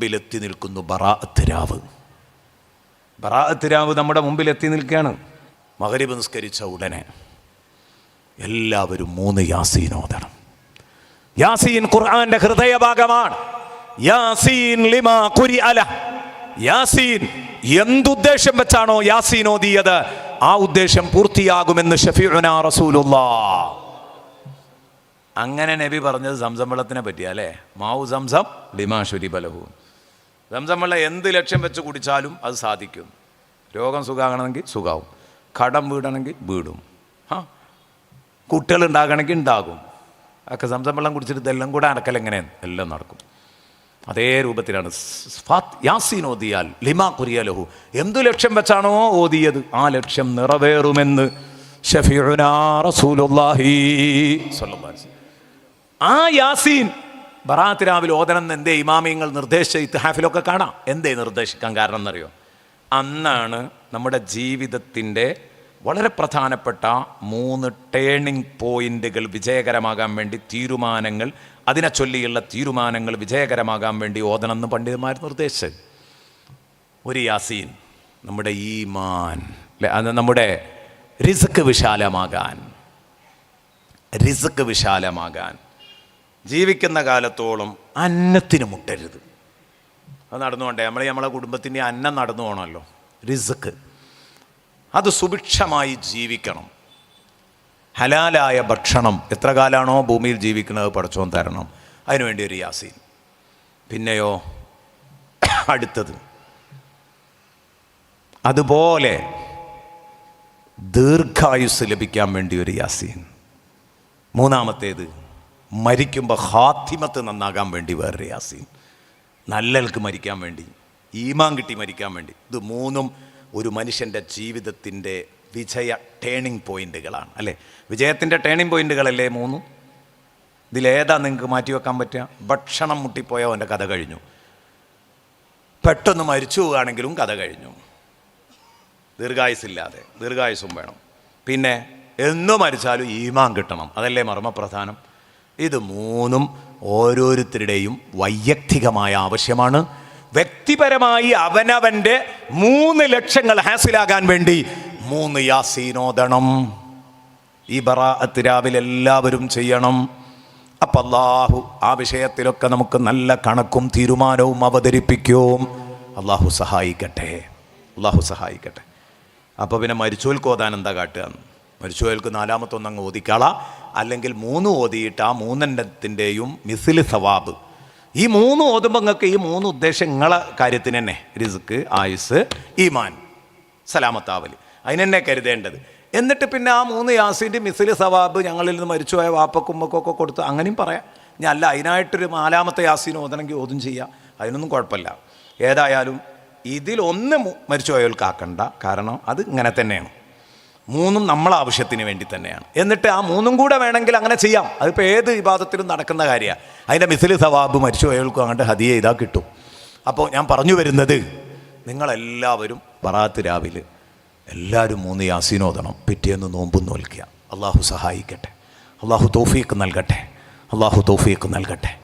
മുമ്പിലെത്തി നിൽക്കുന്നു ബറാഅത്ത് രാവ്. ബറാഅത്ത് രാവ് നമ്മുടെ മുമ്പിലെത്തി നിൽക്കുകയാണ്. മകരിബ് നിസ്കരിച്ച ഉടനെ എല്ലാവരും മൂന്ന് യാസീൻ ഓതണം യാസീൻ ഖുർആന്റെ ഹൃദയഭാഗമാണ്. യാസീൻ ലിമാ കുരി അല യാസീൻ എന്തുദ്ദേശം വെച്ചാണോ യാസീൻ ഓതിയത് ആ ഉദ്ദേശം പൂർത്തിയാകുമെന്ന് ഷഫീഉന റസൂലുള്ളാ. അങ്ങനെ നബി പറഞ്ഞത് സംസം വെള്ളത്തിനെ പറ്റിയാലേ മാവു സംസം ലിമാ ബലഹു സംസം വെള്ളം എന്ത് ലക്ഷ്യം വെച്ച് കുടിച്ചാലും അത് സാധിക്കും. രോഗം സുഖമാകണമെങ്കിൽ സുഖാവും കടം വീടണമെങ്കിൽ വീടും. ആ കുട്ടികൾ ഉണ്ടാകണമെങ്കിൽ ഉണ്ടാകും. ഒക്കെ സംസം വെള്ളം കുടിച്ചിട്ട് ഇതെല്ലാം കൂടെ അടക്കൽ എങ്ങനെയാണ്? എല്ലാം നടക്കും. അതേ രൂപത്തിലാണ്. സ് ഫാത്ത് യാസീൻ ഓതിയാൽ ലിമാ കുരിയലഹു എന്തു ലക്ഷ്യം വെച്ചാണോ ഓതിയത്? ആ ലക്ഷ്യം നിറവേറുമെന്ന് ഷഫീഉനാ റസൂലുള്ളാഹി സ്വല്ലല്ലാഹി ആ യാസീൻ ബറാത്ത് രാവിലെ ഓതണം എന്ന് എന്തേ ഇമാമിയങ്ങൾ നിർദ്ദേശിച്ച ഇത്തിഹാഫിലൊക്കെ കാണാം. എന്തേ നിർദ്ദേശിക്കാൻ കാരണം എന്നറിയോ അന്നാണ് നമ്മുടെ ജീവിതത്തിന്റെ വളരെ പ്രധാനപ്പെട്ട മൂന്ന് ടേണിംഗ് പോയിന്റുകൾ വിജയകരമാകാൻ വേണ്ടി തീരുമാനങ്ങൾ അതിനെ ചൊല്ലിയുള്ള തീരുമാനങ്ങൾ വിജയകരമാകാൻ വേണ്ടി ഓതണമെന്ന് പണ്ഡിതന്മാർ നിർദ്ദേശിച്ചത്. ഒരു യാസീൻ നമ്മുടെ ഈമാൻ നമ്മുടെ റിസ്ക് വിശാലമാകാൻ റിസ്ക് വിശാലമാകാൻ ജീവിക്കുന്ന കാലത്തോളം അന്നത്തിന് മുട്ടരുത്. അത് നടന്നുകൊണ്ടേ നമ്മൾ നമ്മളെ കുടുംബത്തിന്റെ അന്നം നടന്നു പോകണമല്ലോ റിസ്ക്. അത് സുഭിക്ഷമായി ജീവിക്കണം. ഹലാലായ ഭക്ഷണം എത്ര കാലമാണോ ഭൂമിയിൽ ജീവിക്കുന്നത് പടച്ചോൻ തരണം. അതിനുവേണ്ടി ഒരു യാസീൻ. പിന്നെയോ അടുത്തത്. അതുപോലെ ദീർഘായുസ് ലഭിക്കാൻ വേണ്ടി ഒരു യാസീൻ. മൂന്നാമത്തേത് മരിക്കുമ്പോൾ ഹാത്തിമത്ത് നന്നാകാൻ വേണ്ടി വേറെ യാസീൻ. നല്ലൽക്ക് മരിക്കാൻ വേണ്ടി ഈമാൻ കിട്ടി മരിക്കാൻ വേണ്ടി. ഇത് മൂന്നും ഒരു മനുഷ്യന്റെ ജീവിതത്തിന്റെ വിജയ ടേണിംഗ് പോയിന്റുകളാണ് അല്ലേ? വിജയത്തിന്റെ ടേണിംഗ് പോയിന്റുകളല്ലേ മൂന്നും? ഇതിലേതാ നിങ്ങൾക്ക് മാറ്റി വെക്കാൻ പറ്റുക? ഭക്ഷണം മുട്ടിപ്പോയ അവന്റെ കഥ കഴിഞ്ഞു. പെട്ടെന്ന് മരിച്ചു പോവുകയാണെങ്കിലും കഥ കഴിഞ്ഞു. ദീർഘായുസില്ലാതെ ദീർഘായുസും വേണം. പിന്നെ എന്നു മരിച്ചാലും ഈമാൻ കിട്ടണം. അതല്ലേ മർമ്മപ്രധാനം? ഇത് മൂന്നും ഓരോരുത്തരുടെയും വൈയക്തികമായ ആവശ്യമാണ്. വ്യക്തിപരമായി അവനവന്റെ മൂന്ന് ലക്ഷ്യങ്ങൾ ഹാസിലാകാൻ വേണ്ടി മൂന്ന് യാസീനോദണം. ഈ ബറാഅത്ത് രാവിലെ എല്ലാവരും ചെയ്യണം. അപ്പം അള്ളാഹു ആ വിഷയത്തിലൊക്കെ നമുക്ക് നല്ല കണക്കും തീരുമാനവും അവതരിപ്പിക്കും. അള്ളാഹു സഹായിക്കട്ടെ. അള്ളാഹു സഹായിക്കട്ടെ. അപ്പോൾ പിന്നെ മരിച്ചോൽക്ക് എന്താ കാട്ടുക? മരിച്ചോൽക്ക് നാലാമത്തെ ഒന്നങ്ങ് ഓതിക്കാള. അല്ലെങ്കിൽ മൂന്ന് ഓതിയിട്ട് ആ മൂന്നെണ്ണത്തിന്റെയും മിസിൽ സവാബ്. ഈ മൂന്ന് ഓതുമ്പോൾ നിങ്ങൾക്ക് ഈ മൂന്ന് ഉദ്ദേശങ്ങളെ കാര്യത്തിന് തന്നെ റിസ്ക് ആയുസ് ഈമാൻ സലാമത്താവൽ അതിനെന്നെ കരുതേണ്ടത്. എന്നിട്ട് പിന്നെ ആ മൂന്ന് യാസിന്റെ മിസിൽ സവാബ് ഞങ്ങളിൽ നിന്ന് മരിച്ചുപോയ വാപ്പക്കുമ്മക്കൊക്കെ കൊടുത്ത് അങ്ങനെയും പറയാം. ഞാൻ അല്ല അതിനായിട്ടൊരു നാലാമത്തെ യാസീൻ ഓതണമെങ്കിൽ ഓതും ചെയ്യാം. അതിനൊന്നും കുഴപ്പമില്ല. ഏതായാലും ഇതിലൊന്ന് ഒന്ന് കാരണം അത് ഇങ്ങനെ തന്നെയാണ്. മൂന്നും നമ്മൾ ആവശ്യത്തിന് വേണ്ടി തന്നെയാണ്. എന്നിട്ട് ആ മൂന്നും കൂടെ വേണമെങ്കിൽ അങ്ങനെ ചെയ്യാം. അതിപ്പോൾ ഏത് വിവാദത്തിലും നടക്കുന്ന കാര്യമാണ് അതിന്റെ മിസിൽ സവാബ് മരിച്ചു അയാൾക്കും അങ്ങോട്ട് ഹതിയെ ഇതാ കിട്ടും. അപ്പോൾ ഞാൻ പറഞ്ഞു വരുന്നത് നിങ്ങളെല്ലാവരും പറാത്ത് രാവിലെ എല്ലാവരും മൂന്ന് യാസീനോദണം പിറ്റേന്ന് നോമ്പും നോൽക്കുക അള്ളാഹു സഹായിക്കട്ടെ. അള്ളാഹു തോഫീക്ക് നൽകട്ടെ. അള്ളാഹു തോഫീക്ക് നൽകട്ടെ.